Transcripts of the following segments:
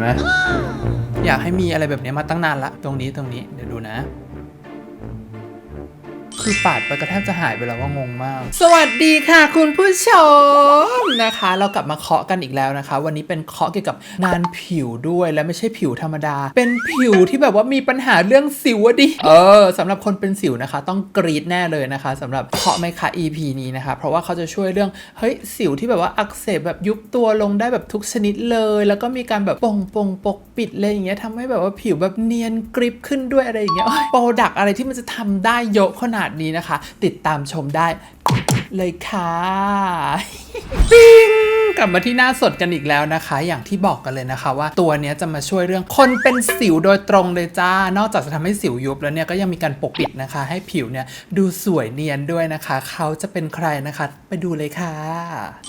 ไหมอยากให้มีอะไรแบบนี้มาตั้งนานละ ตรงนี้ตรงนี้เดี๋ยวดูนะ คือปาดไปก็แทบจะหายไปแล้วว่างงมาก สวัสดีค่ะคุณผู้ชมนะคะ เรากลับมาเคาะกันอีกแล้วนะคะ วันนี้เป็นเคาะเกี่ยวกับงานผิวด้วยและไม่ใช่ผิวธรรมดา เป็นผิวที่แบบว่ามีปัญหาเรื่องสิวอะดิเออสำหรับคนเป็นสิวนะคะ ต้องกรีดแน่เลยนะคะสำหรับเคาะไมคะ EP นี้นะคะ เพราะว่าเขาจะช่วยเรื่องเฮ้ยสิวที่แบบว่าอักเสบแบบยุบตัวลงได้แบบทุกชนิดเลย แล้วก็มีการแบบป่งปงปกปิดอะไรอย่างเงี้ยทำให้แบบว่าผิวแบบเนียนกริบขึ้นด้วยอะไรอย่างเงี้ยโปรดักอะไรที่มันจะทำได้เยอะขนาดนี้นะคะ ติดตามชมได้ เลยค่ะปิ้งกลับมาที่หน้าสดกันอีกแล้วนะคะ อย่างที่บอกกันเลยนะคะว่าตัวเนี้ยจะมาช่วยเรื่องคนเป็นสิวโดยตรงเลยจ้า นอกจากจะทำให้สิวยุบแล้วเนี่ยก็ยังมีการปกปิดนะคะ ให้ผิวเนี่ยดูสวยเนียนด้วยนะคะ เขาจะเป็นใครนะคะ ไปดูเลยค่ะ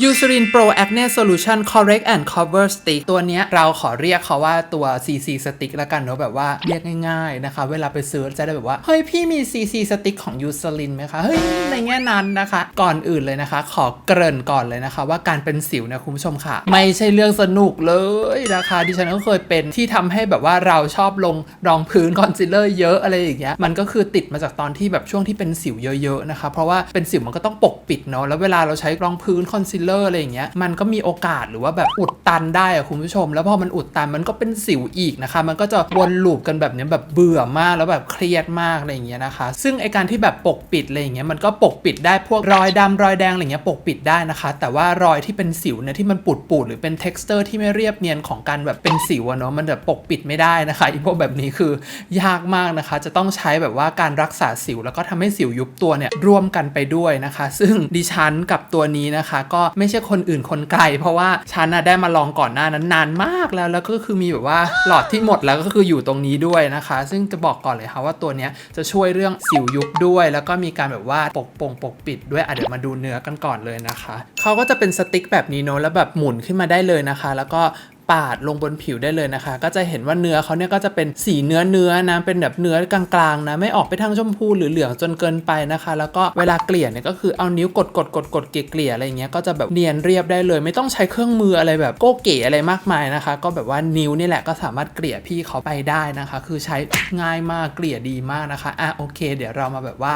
Eucerin Pro Acne Solution Correct and Cover Stick ตัวเนี้ยเราขอเรียกเขาว่าตัว CC Stick ละกันเนาะแบบว่าเรียกง่ายๆนะคะ เวลาไปซื้อจะได้แบบว่า เฮ้ยพี่มี CC Stick ของ Eucerin ไหมคะเฮ้ยในแง่นั้นนะคะ ก่อนอื่นเลยนะคะ ขอเกริ่นก่อนเลยนะคะ ว่าการเป็นสิวนี่ยคุณผู้ชมค่ะ ไม่ใช่เรื่องสนุกเลยนะคะดิฉันก็เคยเป็นที่ทำให้แบบว่าเราชอบลงรองพื้นคอนซีลเลอร์เยอะอะไรอย่างเงี้ยมันก็คือติดมาจากตอนที่แบบช่วงที่เป็นสิวเยอะๆนะคะ เพราะว่าเป็นสิวมันก็ต้องปกปิดเนาะแล้วเวลาเราใช้รองพื้นคอนซีลเลอร์อะไรอย่างเงี้ยมันก็มีโอกาสหรือว่าแบบอุดตันได้อะคุณผู้ชม แล้วพอมันอุดตันมันก็เป็นสิวอีกนะคะ มันก็จะวนลูปกันแบบเนี้ยแบบเบื่อมากแล้วแบบเครียดมากอะไรอย่างเงี้ยนะคะ ซึ่งไอการที่แบบปกปิดอะไรอย่างเงี้ยมันก็ปกปิดได้พวกรอยดำรอยแดงอะไรเงี้ยปกปิดได้นะคะ แต่ว่ารอยที่เป็นสิวเนี่ยที่มันปูดปูดๆหรือเป็น t e x t อร์ที่ไม่เรียบเนียนของการแบบเป็นสิวอะเนาะมันแบบปกปิดไม่ได้นะคะอีพวกแบบนี้คือยากมากนะคะ จะต้องใช้แบบว่าการรักษาสิว แล้วก็ทำให้สิวยุบตัวเนี่ยร่วมกันไปด้วยนะคะ ซึ่งดิฉันกับตัวนี้นะคะ ก็ไม่ใช่คนอื่นคนไกล เพราะว่าฉันนะได้มาลองก่อนหน้านั้นนานมากแล้วแล้วก็คือมีแบบว่าหลอดที่หมดแล้วก็คืออยู่ตรงนี้ด้วยนะคะ ซึ่งจะบอกก่อนเลยค่ะว่าตัวเนี้ยจะช่วยเรื่องสิวยุบด้วย แล้วก็มีการแบบว่าปกปงปกปิดด้วยอะเดี๋ยวมาดูเนื้อกันก่อนเลยนะคะ เขาก็จะเป็นสติ๊กแบบนี้เนอะแล้วแบบหมุนขึ้นมาได้เลยนะคะ แล้วก็ปาดลงบนผิวได้เลยนะคะ ก็จะเห็นว่าเนื้อเขาเนี่ยก็จะเป็นสีเนื้อเนื้อนะเป็นแบบเนื้อกลางๆนะไม่ออกไปทางชมพูหรือเหลืองจนเกินไปนะคะ แล้วก็เวลาเกลี่ยเนี่ยก็คือเอานิ้วกดกดกดกดเกลี่ยๆอะไรอย่างเงี้ยก็จะแบบเนียนเรียบได้เลย ไม่ต้องใช้เครื่องมืออะไรแบบโก้เก๋อะไรมากมายนะคะ ก็แบบว่านิ้วนี่แหละก็สามารถเกลี่ยพี่เขาไปได้นะคะ คือใช้ง่ายมากเกลี่ยดีมากนะคะอะโอเค เดี๋ยวเรามาแบบว่า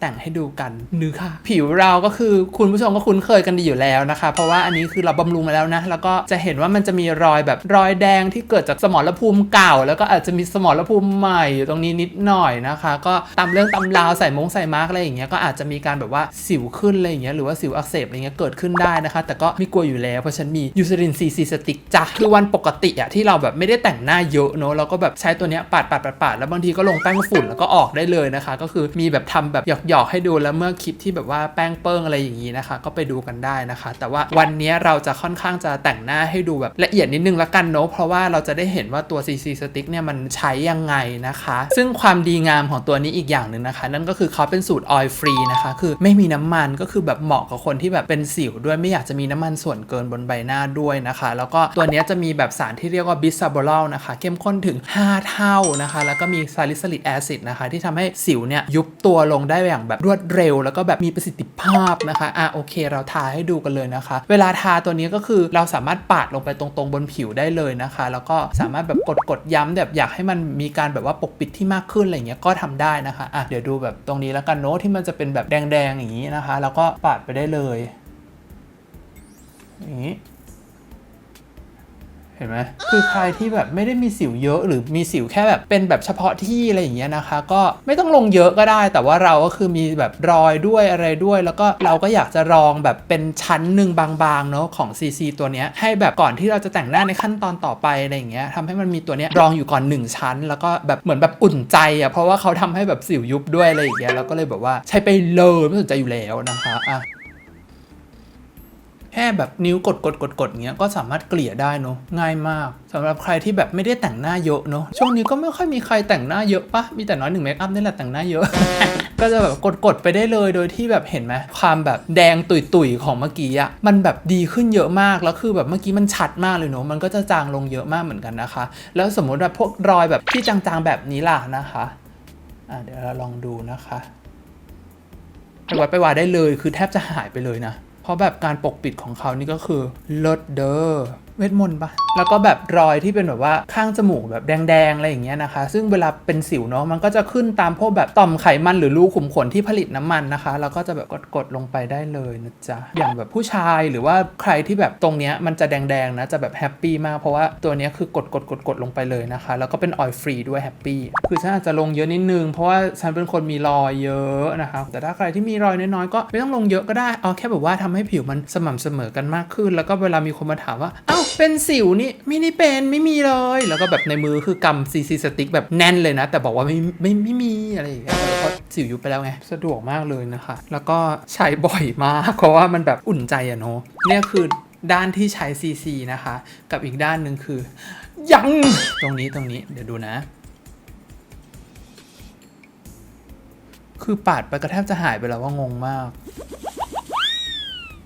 แต่งให้ดูกันนึกค่ะ ผิวเราก็คือคุณผู้ชมก็คุ้นเคยกันดีอยู่แล้วนะคะ เพราะว่าอันนี้คือเราบำรุงมาแล้วนะ แล้วก็จะเห็นว่ามันจะมีรอยแบบรอยแดงที่เกิดจากสมรภูมิเก่า แล้วก็อาจจะมีสมรภูมิใหม่อยู่ตรงนี้นิดหน่อยนะคะ ก็ตามเรื่องตำราวใส่มงใส่มาร์กอะไรอย่างเงี้ยก็อาจจะมีการแบบว่าสิวขึ้นอะไรอย่างเงี้ยหรือว่าสิวอักเสบอะไรเงี้ยเกิดขึ้นได้นะคะ แต่ก็ไม่กลัวอยู่แล้วเพราะฉันมียูซ r รินซีซีสติกจ้ะคือวันปกติอะที่เราแบบไม่ได้แต่งหน้าเยอะเนอะเราก็แบบใช้ตัวเนี้ยปาดปาดปาดปาดแล้วบางทีก็ลงแป้งฝุ่นแล้วก็ออกได้เลยนะคะ ก็คือมีแบบทำแบบหยอกๆให้ดูแล้วเมื่อคลิปที่แบบว่าแป้งเปิ้งอะไรอย่างนี้นะคะ ก็ไปดูกันได้นะคะ แต่ว่าวันนี้เราจะค่อนข้างจะแต่งหน้าให้ดูแบบละเอียดนิดนึงละกันเนอะเพราะว่าเราจะได้เห็นว่าตัว CC Stick เนี่ยมันใช้ยังไงนะคะ ซึ่งความดีงามของตัวนี้อีกอย่างหนึ่งนะคะ นั่นก็คือเขาเป็นสูตรออยล์ฟรีนะคะคือไม่มีน้ำมันก็คือแบบเหมาะกับคนที่แบบเป็นสิวด้วยไม่อยากจะมีน้ำมันส่วนเกินบนใบหน้าด้วยนะคะ แล้วก็ตัวนี้จะมีแบบสารที่เรียกว่าบิสซาโบลนะคะ เข้มข้นถึง 5 เท่านะคะ แล้วก็มีซาลิซิลิกแอซิดนะคะ ที่ทำให้สิวเนี่ยยุบตัวลงได้อย่างแบบรวดเร็ว แล้วก็แบบมีประสิทธิภาพนะคะอะโอเค เราทาให้ดูกันเลยนะคะ เวลาทาตัวนี้ก็คือเราสามารถปาดลงไปตรงๆบนผิวได้เลยนะคะ แล้วก็สามารถแบบกดกดย้ำแบบอยากให้มันมีการแบบว่าปกปิดที่มากขึ้นอะไรเงี้ยก็ทำได้นะคะอะเดี๋ยวดูแบบตรงนี้แล้วกันเนาะที่มันจะเป็นแบบแดงๆอย่างนี้นะคะ แล้วก็ปาดไปได้เลยอย่างนี้ เห็นไหมคือใครที่แบบไม่ได้มีสิวเยอะหรือมีสิวแค่แบบเป็นแบบเฉพาะที่อะไรอย่างเงี้ยนะคะ ก็ไม่ต้องลงเยอะก็ได้ แต่ว่าเราก็คือมีแบบรอยด้วยอะไรด้วย แล้วก็เราก็อยากจะรองแบบเป็นชั้นหนึ่งบางๆเนาะของ CC ตัวเนี้ยให้แบบก่อนที่เราจะแต่งหน้าในขั้นตอนต่อไปอะไรอย่างเงี้ยทำให้มันมีตัวเนี้ยรองอยู่ก่อน 1 ชั้น แล้วก็แบบเหมือนแบบอุ่นใจอะ่ะเพราะว่าเขาทำให้แบบสิวยุบด้วยอะไรอย่างเงี้ยเราก็เลยแบบว่าใช้ไปเลยไม่สนใจอยู่แล้วนะคะอะ ค่แบบนิ้วกดกดกดกดเงี้ยก็สามารถเกลี่ยได้เนอะง่ายมากสำหรับใครที่แบบไม่ได้แต่งหน้าเยอะเนอะช่วงนี้ก็ไม่ค่อยมีใครแต่งหน้าเยอะปะมีแต่น้อยหนึ่งเมคอัพนี่แหละแต่งหน้าเยอะ ก็จะแบบกดกดไปได้เลยโดยที่แบบเห็นไหมความแบบแดงตุยตุยๆของเมื่อกี้อะมันแบบดีขึ้นเยอะมากแล้วคือแบบเมื่อกี้มันชัดมากเลยเนอะมันก็จะจางลงเยอะมากเหมือนกันนะคะ แล้วสมมติว่าพวกรอยแบบที่จางๆแบบนี้ล่ะนะคะอะเดี๋ยวเราลองดูนะคะไปวัดไปวาได้เลยคือแทบจะหายไปเลยนะ เพราะแบบการปกปิดของเขานี่ก็คือเลิศเดอร์ เวทมนต์ปะแล้วก็แบบรอยที่เป็นแบบว่าข้างจมูกแบบแดงๆอะไรอย่างเงี้ยนะคะ ซึ่งเวลาเป็นสิวเนาะมันก็จะขึ้นตามพวกแบบต่อมไขมันหรือรูขุมขนที่ผลิตน้ำมันนะคะ แล้วก็จะแบบกดๆลงไปได้เลยนะจ๊ะ อย่างแบบผู้ชายหรือว่าใครที่แบบตรงเนี้ยมันจะแดงๆนะจะแบบแฮปปี้มากเพราะว่าตัวเนี้ยคือกดๆกดๆลงไปเลยนะคะ แล้วก็เป็นออยล์ฟรีด้วยแฮปปี้คือฉันอาจจะลงเยอะนิดนึงเพราะว่าฉันเป็นคนมีรอยเยอะนะคะแต่ถ้าใครที่มีรอยน้อยๆก็ไม่ต้องลงเยอะก็ได้เอาแค่แบบว่าทำให้ผิวมันสม่ำเสมอกันมากขึ้น แล้วก็เวลามีคนมาถามว่าเอ้าเป็นสิวนี่ไม่ได้เป็นไม่มีเลย แล้วก็แบบในมือคือกำซีซีสติ๊กแบบแน่นเลยนะ แต่บอกว่าไม่ไม่ไม่มีอะไรอย่างเงี้ยเพราะสิวยุบไปแล้วไง สะดวกมากเลยนะคะ แล้วก็ใช้บ่อยมากเพราะว่ามันแบบอุ่นใจอะเนาะเนี่ยคือด้านที่ใช้ CC นะคะ กับอีกด้านหนึ่งคือ ยังตรงนี้ตรงนี้เดี๋ยวดูนะคือปาดไปก็แทบจะหายไปแล้วว่างงมาก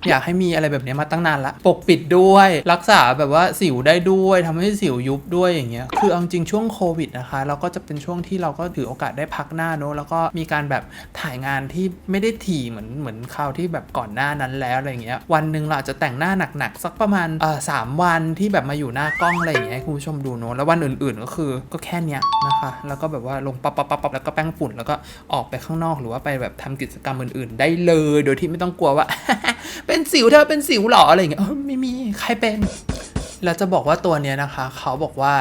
อยากให้มีอะไรแบบนี้มาตั้งนานละ ปกปิดด้วย รักษาแบบว่าสิวได้ด้วยทำให้สิวยุบด้วยอย่างเงี้ย คือเอาจริงช่วงโควิดนะคะ เราก็จะเป็นช่วงที่เราก็ถือโอกาสได้พักหน้าเนอะแล้วก็มีการแบบถ่ายงานที่ไม่ได้ถี่เหมือนเหมือนคราวที่แบบก่อนหน้านั้นแล้วอะไรเงี้ย วันหนึ่งเราจะแต่งหน้าหนักๆสักประมาณเอ่อสามวันที่แบบมาอยู่หน้ากล้องอะไรอย่างเงี้ยให้คุณผู้ชมดูเนอะแล้ววันอื่น ๆ ก็คือก็แค่เนี้ยนะคะ แล้วก็แบบว่าลงปั๊บปั๊บปั๊บปั๊บแล้วก็แป้งฝุ่นแล้วก็ออกไปข้างนอกหรือว่าไปแบบทำกิจกรรมอื่น ๆ ได้เลย โดยที่ไม่ต้องกลัวว่า เป็นสิวเธอเป็นสิวหรออะไรอย่างเงี้ยเออไม่มีใครเป็น แล้วจะบอกว่าตัวเนี้ยนะคะ เขาบอกว่า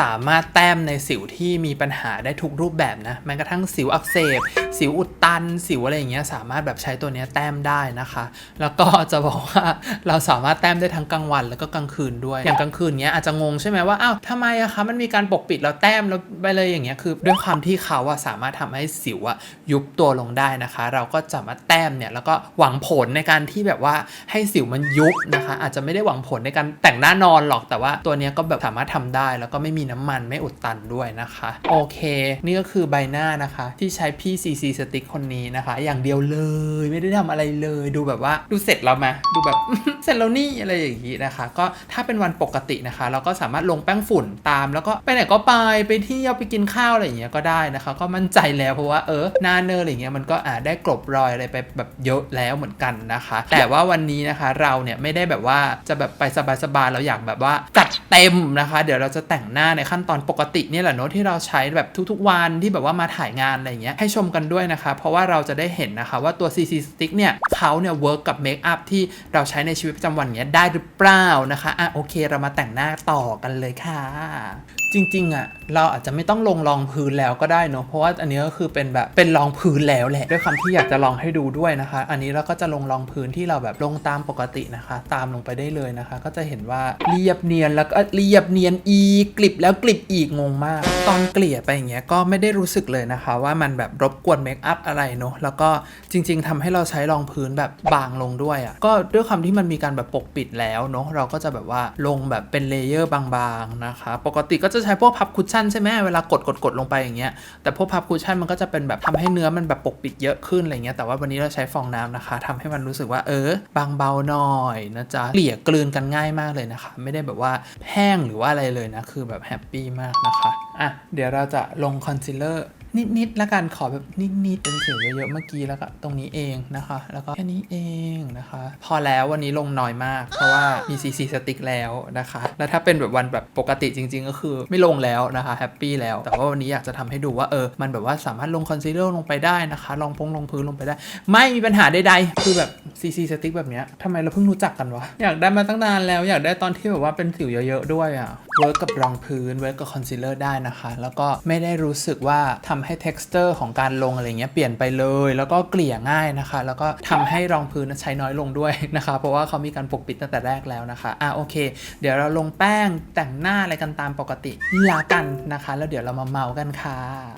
สามารถแต้มในสิวที่มีปัญหาได้ทุกรูปแบบนะแม้กระทั่งสิวอักเสบ สิวอุดตัน สิวอะไรอย่างเงี้ยสามารถแบบใช้ตัวเนี้ยแต้มได้นะคะ แล้วก็จะบอกว่าเราสามารถแต้มได้ทั้งกลางวันแล้วก็กลางคืนด้วยอย่างกลางคืนเนี้ยอาจจะงงใช่ไหมว่าอ้าวทำไมอะคะมันมีการปกปิดแล้วแต้มแล้วไปเลยอย่างเงี้ยคือ ด้วยความที่เขาอะสามารถทำให้สิวอะยุบตัวลงได้นะคะ เราก็จะมาแต้มเนี่ยแล้วก็หวังผลในการที่แบบว่าให้สิวมันยุบนะคะ อาจจะไม่ได้หวังผลในการแต่งหน้านอนหรอกแต่ว่าตัวนี้ก็แบบสามารถทำได้ แล้วก็ไม่มีน้ำมันไม่อุดตันด้วยนะคะ โอเค นี่ก็คือใบหน้านะคะ ที่ใช้พี่ซีซีสติ๊กคนนี้นะคะ อย่างเดียวเลยไม่ได้ทำอะไรเลยดูแบบว่าดูเสร็จแล้วไหมดูแบบเสร็จแล้วนี่อะไรอย่างนี้นะคะ ก็ถ้าเป็นวันปกตินะคะ เราก็สามารถลงแป้งฝุ่นตาม แล้วก็ไปไหนก็ไปไปเที่ยวไปกินข้าวอะไรอย่างเงี้ยก็ได้นะคะ ก็มั่นใจแล้วเพราะว่าเออหน้าเนอร์อะไรเงี้ยมันก็อ่าได้กลบรอยอะไรไปแบบเยอะแล้วเหมือนกันนะคะ แต่ว่าวันนี้นะคะเราเนี่ยไม่ได้แบบว่าจะแบบไปสบายๆเราอยากแบบว่าจัดเต็มนะคะ เดี๋ยวเราจะแต่งหน้าในขั้นตอนปกติเนี่ยแหละเนาะที่เราใช้แบบทุกๆวันที่แบบว่ามาถ่ายงานอะไรเงี้ยให้ชมกันด้วยนะคะ เพราะว่าเราจะได้เห็นนะคะว่าตัว CC Stick เนี่ยเขาเนี่ยเวิร์กกับเมคอัพที่เราใช้ในชีวิตประจำวันเนี้ยได้หรือเปล่านะคะอะโอเคเรามาแต่งหน้าต่อกันเลยค่ะ จริงๆอะเราอาจจะไม่ต้องลงรองพื้นแล้วก็ได้เนอะเพราะว่าอันนี้ก็คือเป็นแบบเป็นรองพื้นแล้วแหละด้วยคำที่อยากจะลองให้ดูด้วยนะคะ อันนี้เราก็จะลงรองพื้นที่เราแบบลงตามปกตินะคะ ตามลงไปได้เลยนะคะ ก็จะเห็นว่าเรียบเนียนแล้วก็เรียบเนียนอีกกลิบแล้วกลิบอีกงงมาก ตอนเกลี่ยไปอย่างเงี้ยก็ไม่ได้รู้สึกเลยนะคะ ว่ามันแบบรบกวนเมคอัพอะไรเนอะแล้วก็จริง ๆทำให้เราใช้รองพื้นแบบบางลงด้วยอะก็ด้วยความที่มันมีการแบบปกปิดแล้วเนอะเราก็จะแบบว่าลงแบบเป็นเลเยอร์บางๆนะคะ ปกติก็จะใช้พวกพับคุชชั่นใช่ไหมเวลากดกดกดลงไปอย่างเงี้ยแต่พวกพับคุชชั่นมันก็จะเป็นแบบทำให้เนื้อมันแบบปกปิดเยอะขึ้นอะไรเงี้ยแต่ว่าวันนี้เราใช้ฟองน้ำนะคะทำให้มันรู้สึกว่าเออบางเบาหน่อยนะจ๊ะเกลี่ยกลืนกันง่ายมากเลยนะคะ ไม่ได้แบบว่าแห้งหรือว่าอะไรเลยนะคือแบบแฮปปี้มากนะคะอะเดี๋ยวเราจะลงคอนซีลเลอร์ นิดๆแล้วกันขอแบบนิดๆเป็นสิวเยอะๆเมื่อกี้แล้วก็ตรงนี้เองนะคะ แล้วก็แค่นี้เองนะคะ พอแล้ววันนี้ลงน้อยมาก เพราะว่ามี CC สติ๊กแล้วนะคะ แล้วถ้าเป็นแบบวันแบบปกติจริง ๆ ก็คือไม่ลงแล้วนะคะแฮปปี้แล้ว แต่ว่าวันนี้อยากจะทำให้ดูว่าเออมันแบบว่าสามารถลงคอนซีลเลอร์ลงไปได้นะคะลองพงลงพื้นลงไปได้ ไม่มีปัญหาใดๆคือแบบ CC สติ๊กแบบเนี้ยทำไมเราเพิ่งรู้จักกันวะอยากได้มาตั้งนานแล้วอยากได้ตอนที่แบบว่าเป็นสิวเยอะๆด้วยอะเวิร์กกับรองพื้นเวิร์กกับคอนซีลเลอร์ได้นะคะ แล้วก็ไม่ได้รู้สึกว่าทำให้ texture ของการลงอะไรเงี้ยเปลี่ยนไปเลย แล้วก็เกลี่ยง่ายนะคะ แล้วก็ทำให้รองพื้นใช้น้อยลงด้วยนะคะ เพราะว่าเขามีการปกปิดตั้งแต่แรกแล้วนะคะอะโอเค เดี๋ยวเราลงแป้งแต่งหน้าอะไรกันตามปกติลากันนะคะ แล้วเดี๋ยวเรามาเมากันค่ะ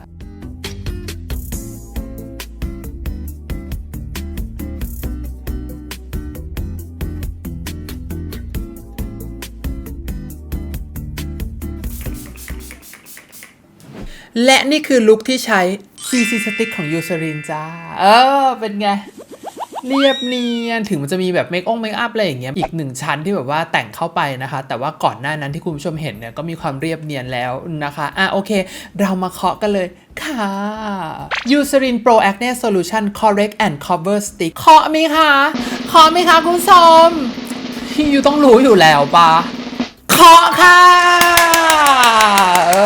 และนี่คือลุคที่ใช้ CC Stick ของยูซ r รินจ้า เออ เป็นไง เรียบเนียน ถึงมันจะมีแบบเมคองเมคอัพอะไรอย่างเงี้ย อีกหนึ่งชั้นที่แบบว่าแต่งเข้าไปนะคะ แต่ว่าก่อนหน้านั้นที่คุณผู้ชมเห็นเนี่ย ก็มีความเรียบเนียนแล้วนะคะ อะโอเค เรามาเคาะกันเลยค่ะ Eucerin Pro Acne Solution Correct and Cover Stick เคาะไหมคะ เคาะไหมคะคุณผู้ชมอยู่ต้องรู้อยู่แล้วปะาะค่ะ เอ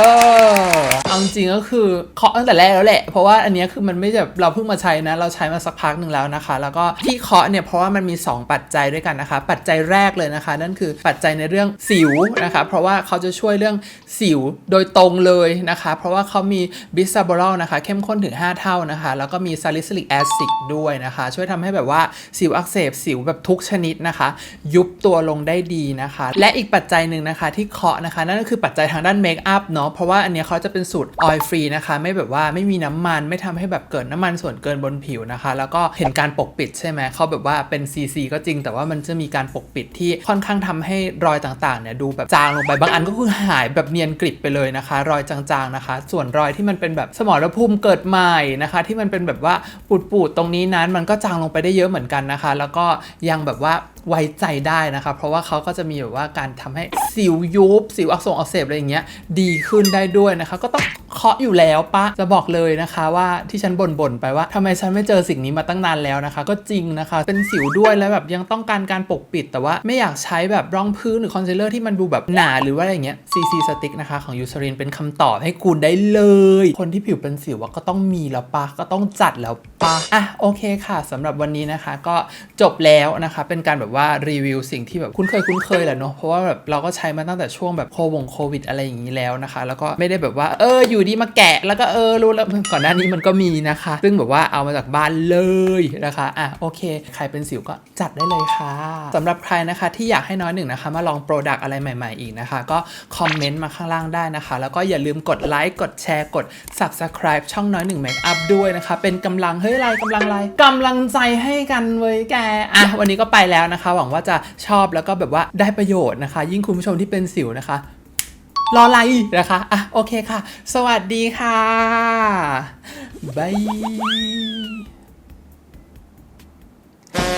อ เอาจริงก็คือเคาะตั้งแต่แรกแล้วแหละ เพราะว่าอันนี้คือมันไม่แบบเราเพิ่งมาใช้นะ เราใช้มาสักพักหนึ่งแล้วนะคะ แล้วก็ที่เคาะเนี่ยเพราะว่ามันมี 2 ปัจจัยด้วยกันนะคะ ปัจจัยแรกเลยนะคะ นั่นคือปัจจัยในเรื่องสิวนะคะ เพราะว่าเขาจะช่วยเรื่องสิวโดยตรงเลยนะคะ เพราะว่าเขามีบิสซาบอรอลนะคะเข้มข้นถึง 5 เท่านะคะ แล้วก็มีซาลิซิลิกแอซิดด้วยนะคะ ช่วยทำให้แบบว่าสิวอักเสบสิวแบบทุกชนิดนะคะ ยุบตัวลงได้ดีนะคะ และอีกปัจจัยหนึ่งนะคะที่เคาะนะคะ นั่นก็คือปัจจัยทางด้านเมคอัพเนาะเพราะว่าอันนี้เขาจะเป็นสูตรออยล์ฟรีนะคะ ไม่แบบว่าไม่มีน้ำมันไม่ทำให้แบบเกิดน้ำมันส่วนเกินบนผิวนะคะ แล้วก็เห็นการปกปิดใช่ไหมเขาแบบว่าเป็น CC ก็จริง แต่ว่ามันจะมีการปกปิดที่ค่อนข้างทำให้รอยต่างๆเนี่ยดูแบบจางลงไปบางอันก็คือหายแบบเนียนกริบไปเลยนะคะ รอยจางๆนะคะ ส่วนรอยที่มันเป็นแบบสมรภูมิเกิดใหม่นะคะ ที่มันเป็นแบบว่าปูดๆตรงนี้นั้นมันก็จางลงไปได้เยอะเหมือนกันนะคะ แล้วก็ยังแบบว่าไว้ใจได้นะคะ เพราะว่าเขาก็จะมีแบบว่าการทำให้สิวยุบสิวอักเสบอักเสบอะไรอย่างเงี้ยดีขึ้นได้ด้วยนะคะ ก็ต้อง เคาะอยู่แล้วปะจะบอกเลยนะคะว่าที่ฉันบ่นๆไปว่าทำไมฉันไม่เจอสิ่งนี้มาตั้งนานแล้วนะคะ ก็จริงนะคะ เป็นสิวด้วยแล้วแบบยังต้องการการปกปิด แต่ว่าไม่อยากใช้แบบรองพื้นหรือคอนซีลเลอร์ที่มันดูแบบหนาหรือว่าอะไรเงี้ย CC สติ๊กนะคะของยูซารินเป็นคำตอบให้คุณได้เลย คนที่ผิวเป็นสิวว่าก็ต้องมีแล้วปะก็ต้องจัดแล้ว ปะอะโอเคค่ะสำหรับวันนี้นะคะ ก็จบแล้วนะคะ เป็นการแบบว่ารีวิวสิ่งที่แบบคุ้นเคยคุ้นเคยแหละเนาะเพราะว่าแบบเราก็ใช้มาตั้งแต่ช่วงแบบโควงโควิดอะไรอย่างนี้แล้วนะคะ แล้วก็ไม่ได้แบบว่าเอออยู่ดีมาแกะ แล้วก็เออรู้แล้วก่อนหน้านี้มันก็มีนะคะ ซึ่งแบบว่าเอามาจากบ้านเลยนะคะอะโอเค ใครเป็นสิวก็จัดได้เลยค่ะสำหรับใครนะคะที่อยากให้น้อยหนึ่งนะคะ มาลองโปรดักต์อะไรใหม่ ๆอีกนะคะ ก็คอมเมนต์มาข้างล่างได้นะคะ แล้วก็อย่าลืมกดไลค์กดแชร์กด subscribe ช่องน้อยหนึ่งเมคอัพด้วยนะคะ เป็นกำลังเฮ้ไรกำลังไรกำลังใจให้กันเว้ยแกอะวันนี้ก็ไปแล้วนะคะ หวังว่าจะชอบแล้วก็แบบว่าได้ประโยชน์นะคะ ยิ่งคุณผู้ชมที่เป็นสิวนะคะ รออะไรนะคะอะโอเคค่ะ สวัสดีค่ะบาย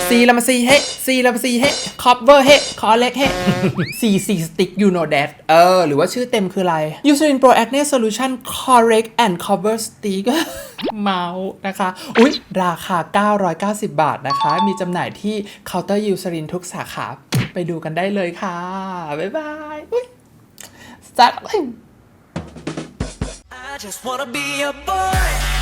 ซีลามาซีเฮซีลามาซีเฮคอปเวอร์เฮคอเล็กเฮซีซีสติ๊กยูโนเดตเออ หรือว่าชื่อเต็มคืออะไร Eucerin Pro Acne Solution Correct and Cover Stick เมาส์นะคะ อุ๊ย ราคา 990 บาทนะคะ มีจำหน่ายที่เคาน์เตอร์ Eucerin ทุกสาขา ไปดูกันได้เลยค่ะ บ๊ายบายอุ๊ย Start I just wanna be a boy.